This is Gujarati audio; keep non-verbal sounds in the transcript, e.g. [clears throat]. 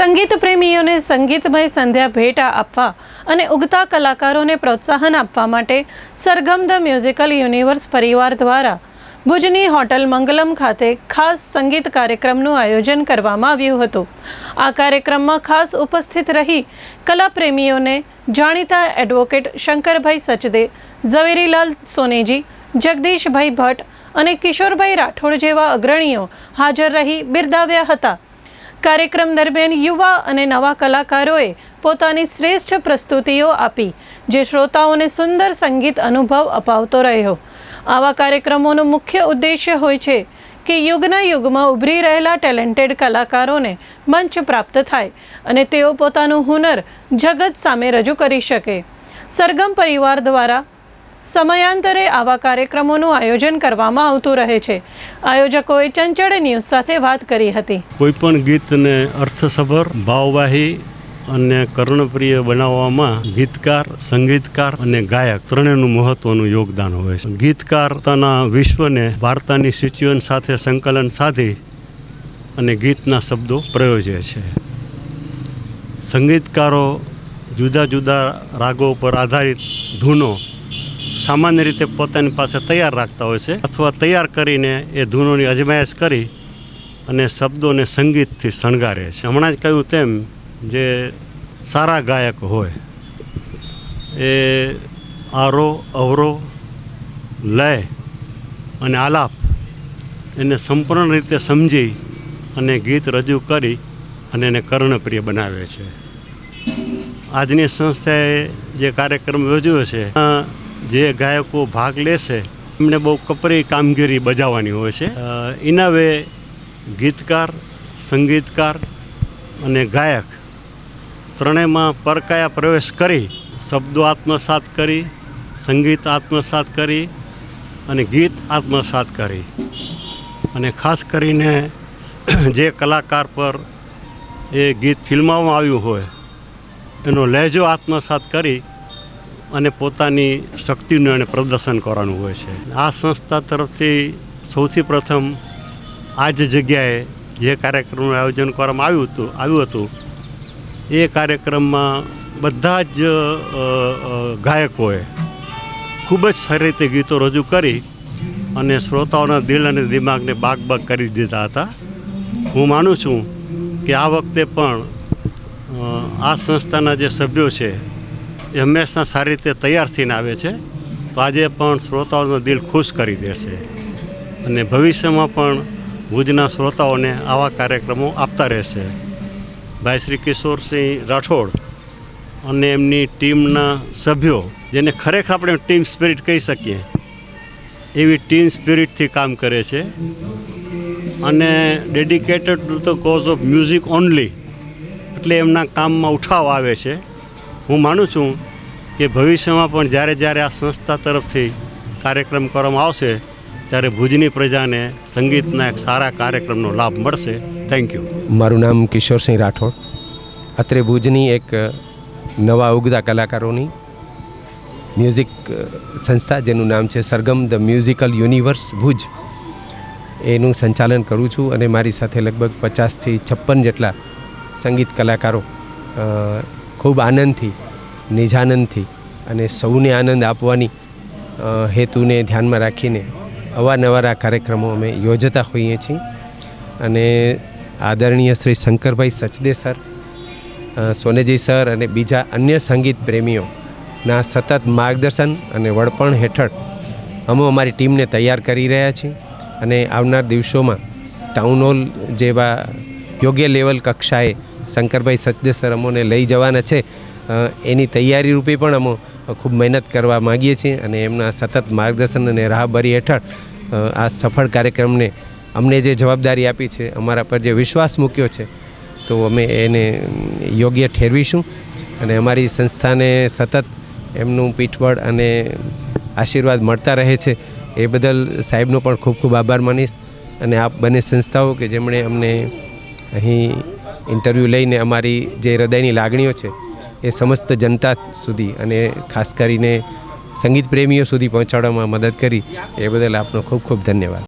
સંગીત પ્રેમીઓને સંગીતમય સંધ્યા ભેટ આપવા અને ઉગતા કલાકારોને પ્રોત્સાહન આપવા માટે સરગમ ધ મ્યુઝિકલ યુનિવર્સ પરિવાર દ્વારા ભુજની હોટલ મંગલમ ખાતે ખાસ સંગીત કાર્યક્રમનું આયોજન કરવામાં આવ્યું હતું. આ કાર્યક્રમમાં ખાસ ઉપસ્થિત રહી કલાપ્રેમીઓને જાણીતા એડવોકેટ શંકરભાઈ સચદે, ઝવેરીલાલ સોનેજી, જગદીશભાઈ ભટ્ટ અને કિશોરભાઈ રાઠોડ જેવા અગ્રણીઓ હાજર રહી બિરદાવ્યા હતા. કાર્યક્રમ દરમિયાન યુવા અને નવા કલાકારોએ પોતાની શ્રેષ્ઠ પ્રસ્તુતિઓ આપી, જે શ્રોતાઓને સુંદર સંગીત અનુભવ અપાવતો રહ્યો. આવા કાર્યક્રમોનો મુખ્ય ઉદ્દેશ્ય હોય છે કે યુગના યુગમાં ઉભરી રહેલા ટેલેન્ટેડ કલાકારોને મંચ પ્રાપ્ત થાય અને તેઓ પોતાનું હુનર જગત સામે રજૂ કરી શકે. સરગમ પરિવાર દ્વારા સમયાંતરે આવા કાર્યક્રમોનું આયોજન કરવામાં આવતું રહે છે. આયોજકોએ ચંચળ ન્યૂઝ સાથે વાત કરી હતી. કોઈ પણ ગીતને અર્થસભર, ભાવવાહી અને કર્ણપ્રિય બનાવવામાં ગીતકાર, સંગીતકાર અને ગાયક ત્રણેયનું મહત્વનું યોગદાન હોય છે. ગીતકાર પોતાના વિશ્વને વાર્તાની સિચ્યુએશન સાથે સંકલન સાધી અને ગીતના શબ્દો પ્રયોજે છે. સંગીતકારો જુદા જુદા રાગો પર આધારિત ધૂનો સામાન્ય રીતે પોતાની પાસે તૈયાર રાખતા હોય છે અથવા તૈયાર કરીને એ ધૂનોની અજમાયશ કરી અને શબ્દોને સંગીતથી શણગારે છે. હમણાં જ કહ્યું તેમ જે સારા ગાયક હોય એ આરો, અવરો, લય અને આલાપ એને સંપૂર્ણ રીતે સમજી અને ગીત રજૂ કરી અને એને કર્ણપ્રિય બનાવે છે. આજની સંસ્થાએ જે કાર્યક્રમ યોજ્યો છે જે ગાયકો ભાગ લેશે એમને બહુ કપરી કામગીરી બજાવવાની હોય છે. અ, એના વે ગીતકાર સંગીતકાર અને ગાયક ત્રણેયમાં પરકાયા પ્રવેશ કરી શબ્દો આત્મસાત કરી સંગીત આત્મસાત કરી અને ગીત આત્મસાત કરી. અને ખાસ કરીને [clears throat] જે કલાકાર પર એ ગીત ફિલ્માવવામાં આવ્યું હોય એનો લહેજો આત્મસાત કરી અને પોતાની શક્તિનું એને પ્રદર્શન કરવાનું હોય છે. આ સંસ્થા તરફથી સૌથી પ્રથમ આ જ જગ્યાએ જે કાર્યક્રમનું આયોજન કરવામાં આવ્યું હતું આવ્યું હતું, એ કાર્યક્રમમાં બધા જ ગાયકોએ ખૂબ જ સારી રીતે ગીતો રજૂ કરી અને શ્રોતાઓના દિલ અને દિમાગને બાગ બાગ કરી દીધા હતા. હું માનું છું કે આ વખતે પણ આ સંસ્થાના જે સભ્યો છે એ હંમેશા સારી રીતે તૈયાર થઈને આવે છે. તો આજે પણ શ્રોતાઓનું દિલ ખુશ કરી દેશે. અને ભવિષ્યમાં પણ ભુજના શ્રોતાઓને આવા કાર્યક્રમો આપતા રહેશે. ભાઈ શ્રી કિશોરસિંહ રાઠોડ અને એમની ટીમના સભ્યો, જેને ખરેખર આપણે ટીમ સ્પિરિટ કહી શકીએ, એવી ટીમ સ્પિરિટથી કામ કરે છે. અને dedicated to the cause of music only, એટલે એમના કામમાં ઉઠાવ આવે છે. હું માનું છું કે ભવિષ્યમાં પણ જ્યારે જ્યારે આ સંસ્થા તરફથી કાર્યક્રમ કરવામાં આવશે, ત્યારે ભુજની પ્રજાને સંગીતના એક સારા કાર્યક્રમનો લાભ મળશે. થેન્ક યુ મારું નામ કિશોરસિંહ રાઠોડ. અત્રે ભુજની એક નવા ઉગતા કલાકારોની મ્યુઝિક સંસ્થા જેનું નામ છે Sargam the musical universe Bhuj. એનું સંચાલન કરું છું અને મારી સાથે લગભગ પચાસથી છપ્પન જેટલા સંગીત કલાકારો ખૂબ આનંદથી, નિજાનંદથી અને સૌને આનંદ આપવાની હેતુને ધ્યાનમાં રાખીને અવારનવાર આ કાર્યક્રમો અમે યોજતા હોઈએ છીએ. અને આદરણીય શ્રી શંકરભાઈ સચદે સર સોનેજી સર અને બીજા અન્ય સંગીત પ્રેમીઓના સતત માર્ગદર્શન અને વડપણ હેઠળ અમે અમારી ટીમને તૈયાર કરી રહ્યા છીએ. અને આવનાર દિવસોમાં ટાઉન હોલ જેવા યોગ્ય લેવલ કક્ષાએ શંકરભાઈ સચદેસર અમોને લઈ જવાના છે. એની તૈયારી રૂપે પણ અમે ખૂબ મહેનત કરવા માગીએ છીએ અને એમના સતત માર્ગદર્શન અને રાહબરી હેઠળ આ સફળ કાર્યક્રમને અમને જે જવાબદારી આપી છે, અમારા પર જે વિશ્વાસ મૂક્યો છે, તો અમે એને યોગ્ય ઠેરવીશું. અને અમારી સંસ્થાને સતત એમનું પીઠબળ અને આશીર્વાદ મળતા રહે છે. એ બદલ સાહેબનો પણ ખૂબ ખૂબ આભાર માનીશ. અને આપ બંને સંસ્થાઓ કે જેમણે અમને અહીં ઇન્ટરવ્યૂ લઈને અમારી જે હૃદયની લાગણીઓ છે, એ સમસ્ત જનતા સુધી અને ખાસ કરીને સંગીત પ્રેમીઓ સુધી પહોંચાડવામાં મદદ કરી, એ બદલ આપનો ખૂબ ખૂબ ધન્યવાદ.